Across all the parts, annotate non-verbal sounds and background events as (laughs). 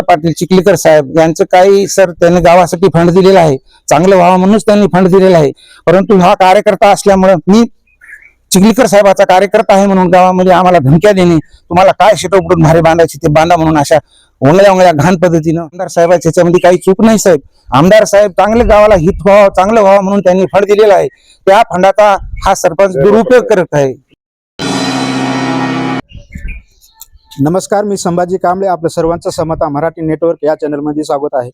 पाटील चिखलीकर साहेब यांचं काही सर त्यांनी गावासाठी फंड दिलेला आहे. चांगलं व्हावं म्हणूनच त्यांनी फंड दिलेला आहे. परंतु हा कार्यकर्ता असल्यामुळं मी चिखलीकर साहेबाचा कार्यकर्ता आहे म्हणून गावामध्ये आम्हाला धमक्या देणे तुम्हाला काय शेत उघडून भारे बांधायची ते बांधा म्हणून अशा ओंगळ्या ओंगळ्या घाण पद्धतीनं. आमदार साहेबाच्या याच्यामध्ये काही चूक नाही साहेब. आमदार साहेब चांगले गावाला हित व्हावं चांगलं व्हावं म्हणून त्यांनी फंड दिलेला आहे. त्या फंडाचा हा सरपंच दुरुपयोग करत आहे. नमस्कार मी संभाजी कांबळे आपलं सर्वांचं समता मराठी नेटवर्क या चॅनलमध्ये स्वागत आहे.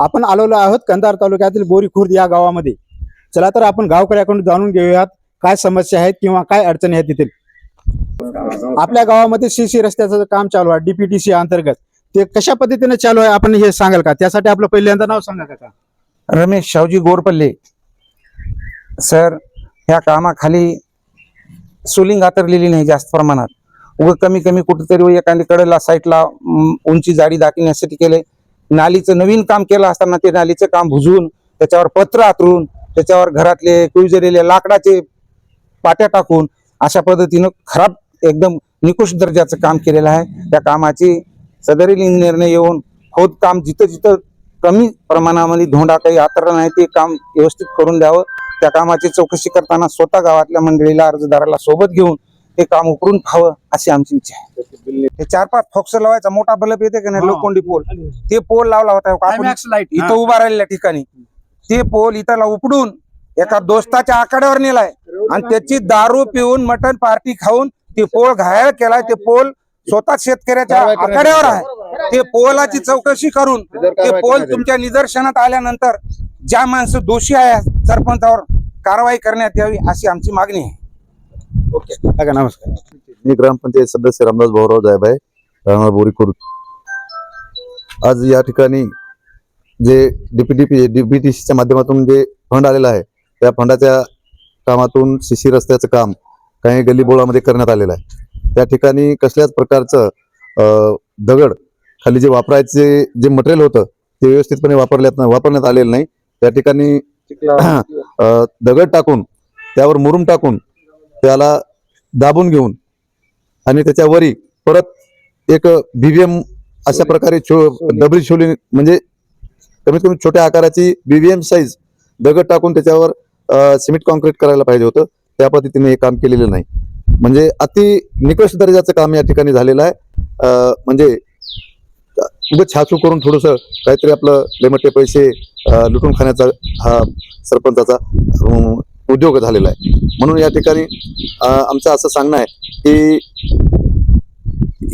आपण आलेलो आहोत कंधार तालुक्यातील बोरी खुर्द या गावामध्ये. चला तर आपण गावकऱ्याकडून जाणून घेऊयात काय समस्या आहेत किंवा काय अडचणी आहेत तिथे आपल्या गावामध्ये सीसी रस्त्याचं काम चालू आहे डीपीटीसी अंतर्गत. ते कशा पद्धतीने चालू आहे आपण हे सांगाल का? त्यासाठी आपलं पहिल्यांदा नाव सांगा का रमेश शावजी गोरपल्ले. सर ह्या कामाखाली सोलिंग आतरलेली नाही जास्त प्रमाणात. उगं कमी कमी कुठेतरी एखाद्या कडेला साईडला उंची जाडी दाखवण्यासाठी केले. नालीचं नवीन काम केलं असताना ते नालीचं काम भुजवून त्याच्यावर पत्र आतरून त्याच्यावर घरातले कुजलेले लाकडाचे पाट्या टाकून अशा पद्धतीनं खराब एकदम निकृष्ट दर्जाचं काम केलेलं आहे. त्या कामाची सदरील इंजिनियरने येऊन खोद काम जिथं जिथं कमी प्रमाणामध्ये धोंडा काही आतरला नाही ते काम व्यवस्थित करून द्यावं. त्या कामाची चौकशी करताना स्वतः गावातल्या मंडळीला अर्जदाराला सोबत घेऊन ते काम उकरून खावं अशी आमची इच्छा आहे. ते चार पाच फॉक्स लावायचा मोठा बल्ब येते का नाही. लोखंडी पोल. ते पोल लावला होता इथं उभा राहिलेल्या ठिकाणी. ते पोल इथला उपडून एका दोस्ताच्या आकड्यावर नेलाय. आणि त्याची दारू पिऊन मटन पार्टी खाऊन ते पोल घायल केलाय. ते पोल स्वतः शेतकऱ्याच्या आकड्यावर आहे. ते पोलाची चौकशी करून ते पोल तुमच्या निदर्शनात आल्यानंतर ज्या माणसं दोषी आहे सरपंचावर कारवाई करण्यात यावी अशी आमची मागणी आहे. ओके. काका नमस्कार. मी ग्रामपंचायत सदस्य रामदास भाऊराव आहे राहणार बोरी खुर्द. आज या ठिकाणी जे डीपीडीपी डीपीटीसीच्या माध्यमातून जे फंड आलेला आहे त्या फंडाच्या कामातून शिशी रस्त्याचं काम काही गल्लीबोळामध्ये करण्यात आलेलं आहे. त्या ठिकाणी कसल्याच प्रकारचं दगड खाली जे वापरायचे जे मटेरियल होतं ते व्यवस्थितपणे वापरल्यात वापरण्यात आलेलं नाही. त्या ठिकाणी दगड टाकून त्यावर मुरुम टाकून त्याला दाबून घेऊन आणि त्याच्यावरी परत एक बीव्हीएम अशा प्रकारे डबरी छोली म्हणजे कमीत कमी छोट्या आकाराची बीव्हीएम साईज दगड टाकून त्याच्यावर सिमेंट कॉन्क्रीट करायला पाहिजे होतं. त्या पद्धतीने हे काम केलेलं नाही. म्हणजे अति निकृष्ट दर्जाचं काम या ठिकाणी झालेलं आहे. म्हणजे छाचू करून थोडस काहीतरी आपलं लेमटे पैसे लुटून खाण्याचा हा सरपंचाचा उद्योग झालेला आहे. म्हणून या ठिकाणी आमचं असं सांगणं आहे की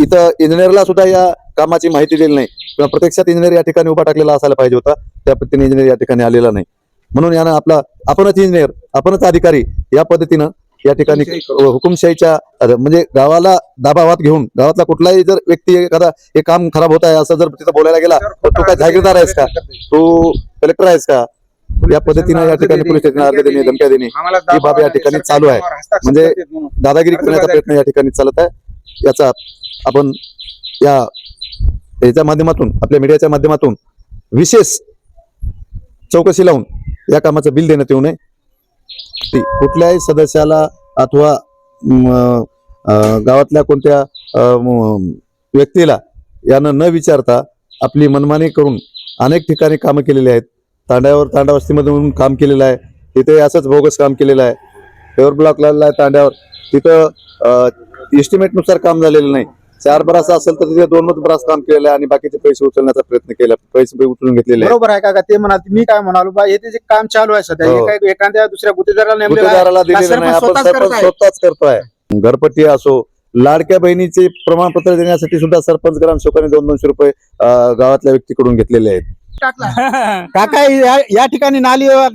इथं इंजिनियरला सुद्धा या कामाची माहिती दिली नाही. किंवा प्रत्यक्षात इंजिनियर या ठिकाणी उभा टाकलेला असायला पाहिजे होता. त्या पद्धतीने इंजिनियर या ठिकाणी आलेला नाही. म्हणून यानं आपला आपणच इंजिनियर आपणच अधिकारी या पद्धतीनं या ठिकाणी हुकुमशाहीच्या म्हणजे गावाला दाबावात घेऊन गावातला कुठलाही जर व्यक्ती एखादा हे काम खराब होत आहे असं जर तिथं बोलायला गेला तर तू काय जागीरदार आहेस का? तू कलेक्टर आहेस का? या पद्धतीनं या ठिकाणी पोलीस स्टेशनला अर्ज देणे धमक्या देणे ही बाब या ठिकाणी चालू आहे. म्हणजे दादागिरी करण्याचा प्रयत्न या ठिकाणी चालत आहे. याचा आपण या याच्या माध्यमातून आपल्या मीडियाच्या माध्यमातून विशेष चौकशी लावून या कामाचं बिल देण्यात येऊ नये. कुठल्याही सदस्याला अथवा गावातल्या कोणत्या व्यक्तीला यानं न विचारता आपली मनमानी करून अनेक ठिकाणी कामं केलेली आहेत. तांड्यावर तांडा वस्तीमधून काम केलेलं आहे. तिथे असंच बोगस काम केलेलं आहे. फेवर ब्लॉक लावलेला आहे तांड्यावर. तिथं एस्टिमेटनुसार काम झालेलं नाही. चार बरास असेल तर तिथे दोनच बरास काम केलेलं आहे आणि बाकीचे पैसे उचलण्याचा प्रयत्न केला पैसे उचलून घेतलेले बरोबर आहे काका ते म्हणा मी काय म्हणालो बा येथे जे काम चालू आहे सध्या हे हो. एखाद्या दुसऱ्या गुत्तेदाराला दिलेलं नाही. आपण स्वतःच करतोय. घरपट्टी असो लाडक्या बहिणीचे प्रमाणपत्र देण्यासाठी सुद्धा सरपंच ग्रामसेवकांनी दोन दोनशे रुपये गावातल्या व्यक्तीकडून घेतलेले आहेत. (laughs) काका या या ठिकाणी नाली अ,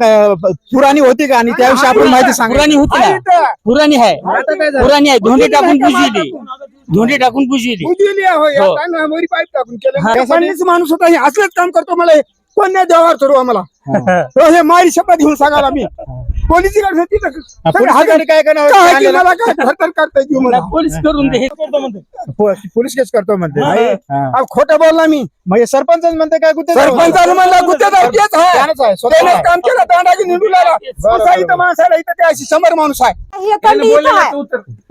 पुराणी होती का? आणि त्याविषयी आपण माहिती सांगा. पुराणी होती ना? पुराणी आहे. पुराणी आहे. धोंडे टाकून पुजली धोंडे टाकून पुजली हो. त्यासाठीच माणूस होता. हे असलेच काम करतो मला. हे. कोण नाही देवावर चढू आम्हाला? हो, हे मारी शपथ घेऊन सांगाल आम्ही पोलीस गाडी होती तर सगळे पोलीस हजर- गाडी काय करणार? काय की आणलेलं? मला काय थरथर करता येते मला पोलीस करून दे. हे करतो म्हणतो. पो- पोलीस केस करतो म्हणते नाही. हा. अहो, खोटं बोलला मी. म्हणजे सरपंच म्हणते काय गुत्ते सरपंचानं म्हणलं गुत्तेदार तेच आहे. त्यानंच आहे, स्वतः त्याने आहे. काम केलं दांडागी निंडूला बरं, इथं माणसाला इथं ते अशी शंभर माणूस आहे. हे थंडी इथं आहे.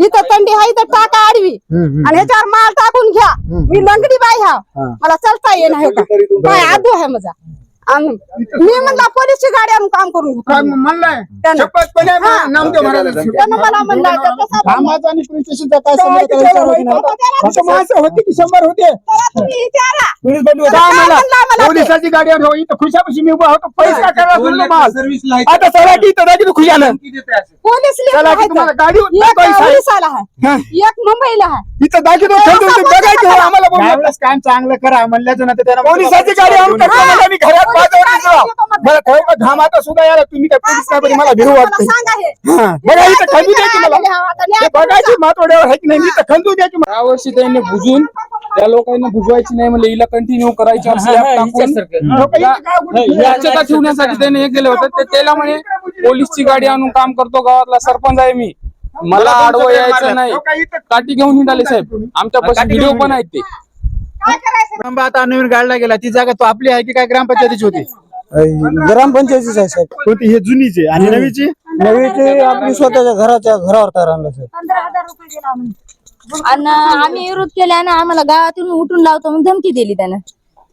इथं थंडी आहे इथं टाका आडवी. हम्म. आणि ह्याच्यावर माल टाकून घ्या. मी लंगडी बाई ह्या हा. मला चालता हे का? काय आदू आहे माझा. मी म्हणला पोलीसची गाडी आणून काम करून. काय म्हणलाय त्यानं. शपथपणे हा. नामदेव महाराज त्यानं मला म्हणलं तर तसा कामाचा आणि पोलीस स्टेशनचा काय संबंध ते त्याला विचारलं की माहिती नाही? नव्हतं. फक्त माणसं होती की शंभर होते त्याला तुम्ही विचारा पोलीस बंधू काय म्हणला मला ते? पोलिसाची गाडी आणली. हो, इथं खुशापाशी मी उभा होतो पैसा करा म्हणलं माल आता चला की इथं खुशानं पोलीस चला की आहे तुम्हाला तर. गाडी एक पैसा आहे. ओरिसाला आहे हा. एक मुंबईला आहे इथं दाखी तो ते बघायचं हो, आम्हाला बोलू नका. त्यावेळेस काम चांगलं करा म्हणल्याचं नंतर त्याला पोलिसाची गाडी आणून हा. टाकलं मला मी घरात निघालो. मला खरं घामाचा सुद्धा याला तुम्ही काय पोलीस काय बरी मला भिरू मला वाटते सांगा हे हा. बघा इथं खंदू द्या की मला आता हे बघायची मातोड्यावर आहे की नाही इथं खंदू द्या की मला. यावर्षी त्यांनी बुजून त्या लोकांना बुजवायची नाही म्हणजे हिला कंटिन्यू करायची याच्यात ठेवण्यासाठी त्याने हे केलं होतं. ते त्याला म्हणे पोलीसची गाडी आणून काम करतो गावातला सरपंच आहे मी. मला आडवं यायचं नाही. काठी घेऊन हिंडाले साहेब. आमच्यापासून व्हिडिओ पण आहेत ते. काय करायचं? आंबा आता नवीन गाडला गेला. ती जागा तो आपली आहे की काय ग्रामपंचायतीची होती? ग्रामपंचायतीच आहे साहेब. होती हे जुनीची आणि नवीची? नवीची आपली स्वतःच्या घराच्या घरावर तयार आणलं साहेब. पंधरा हजार रुपये दिला म्हणून. आणि आम्ही विरोध केला ना आम्हाला गावातून उठून लावतो म्हणून धमकी दिली त्यानं.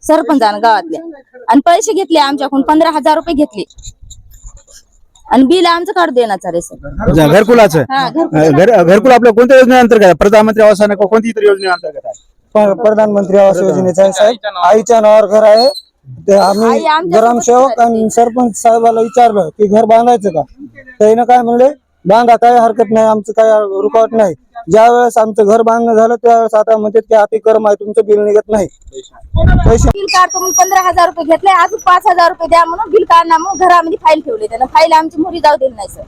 सरपंचानं गावातल्या. आणि पैसे घेतले आमच्याकडून पंधरा हजार रुपये घेतले. आणि बिल आमचं काढू देण्याचा रे सर. घरकुलाचं? हा घर घर घरकुल आपल्या कोणत्या योजनेअंतर्गत आहे? प्रधानमंत्री आवास योजना कोणती इतर योजनेअंतर्गत आहे? प्रधानमंत्री आवास योजनेचा आहे साहेब? आईच्या नावावर घर आहे. ते आई आम्ही ग्रामसेवक आणि सरपंच साहेबाला विचारलं की घर बांधायचं का? त्यानं काय म्हणले बांधा काय हरकत नाही आमचं काय रुकावट नाही. ज्या वेळेस आमचं घर बांधणं झालं त्यावेळेस आता म्हणतात की अतिक्रम आहे तुमचं बिल निघत नाही. पैसे बिल काढतो म्हणून पंधरा हजार रुपये घेतले अजून पाच हजार रुपये द्या म्हणून बिल काढणार म्हणून घरामध्ये फाईल ठेवली त्यानं. फाईल आमची मुरी जाऊ दिली नाही सर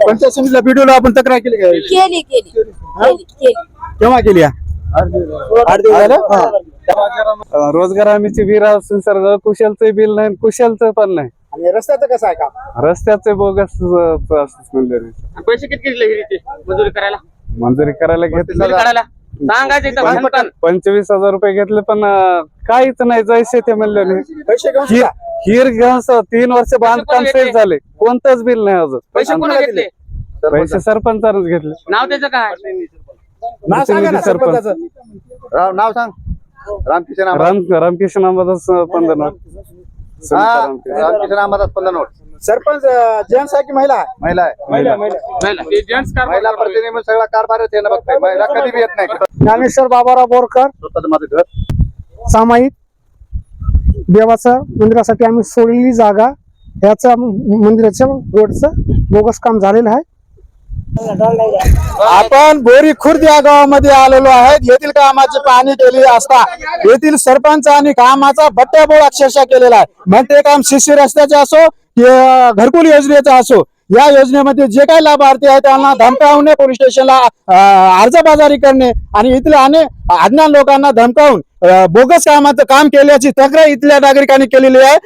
पंचायत समितीला बीडीओला आपण तक्रार केली का? केली केली. केली. केली केव्हा केली या? आठ दिवस झालं? हा. रोजगार हमीची विहीर असून सर कुशलचं बिल नाही कुशलचं पण नाही. आणि रस्त्याचं कसं आहे काम? रस्त्याचे बोगस मंजुरी पैसे किती घेतले मजुरी करायला? मंजुरी करायला घेतलं. काढायला सांगायचं. पंचवीस हजार रुपये घेतले पण अं, काहीच नाही जैसे ते म्हणले नाही पैसे घेऊन हिर हिर घेऊन स- तीन वर्ष बांधकाम? सेट झाले. कोणतंच बिल नाही अजून. पैसे कोणा घेतले? पैसे सरपंचानेच घेतले. नाव त्याचं काय? नाव सांगा ना सरपंच. सरपंचाचं. राव नाव सांग. रामकिशन आंबा राम रामकिशन अंबादास पंधरा हा, रामकिशन. आंबादास पंधरा नोट सरपंच जेंट्स आहे की महिला आहे? महिला आहे. महिला महिला. महिला. प्रतिनिधी सगळा कारभार आहे ना बघताय. महिला कधी बी येत नाही. ज्ञानेश्वर बाबाराव बोरकर. स्वतःचं माझं घर. सामायिक देवाचं मंदिरासाठी आम्ही सोडलेली जागा. याचं मंदिराचं रोडचं बोगस काम झालेलं आहे. आपण बोरी खुर्द या गावामध्ये आलेलो आहेत. येथील कामाची पाहणी केली असता येथील सरपंच आणि कामाचा बट्ट्याबोळ अक्षरशः केलेला आहे. मग ते काम शिष्य रस्त्याचे असो की घरकुल योजनेचा असो या योजनेमध्ये जे काही लाभार्थी आहेत त्यांना धमकावणे पोलीस स्टेशनला अर्जबाजारी करणे आणि इथल्या अनेक अज्ञान लोकांना धमकावून बोगस कामाचं काम केल्याची तक्रार इथल्या नागरिकांनी केलेली आहे.